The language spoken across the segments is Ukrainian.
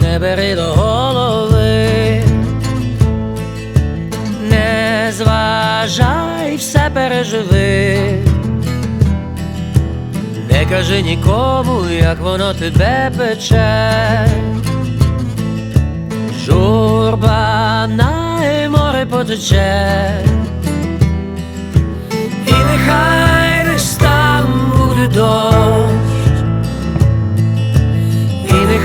не бери до голови, не зважай, все переживи, не кажи нікому, як воно тебе пече. Журба на море потече,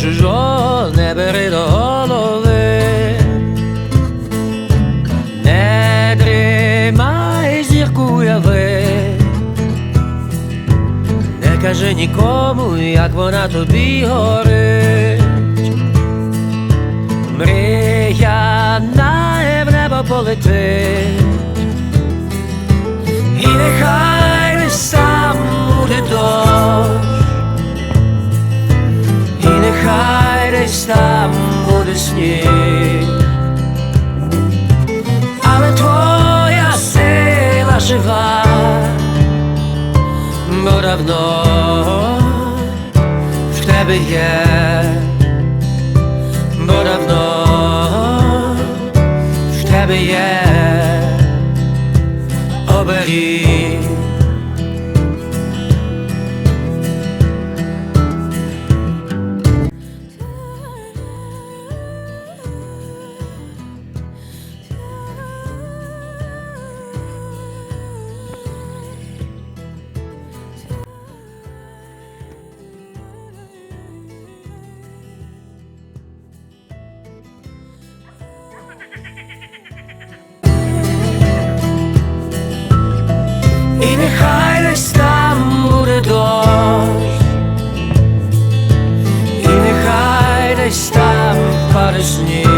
Чужого, не бери до голови, не дрімай зірку уяви, не кажи нікому, як вона тобі горить. Мрія на в небо полетить, і нехай нехай десь там буде сніг, але твоя сила жива, бо давно в нехай десь там буде дощ, і нехай десь там паде сніг,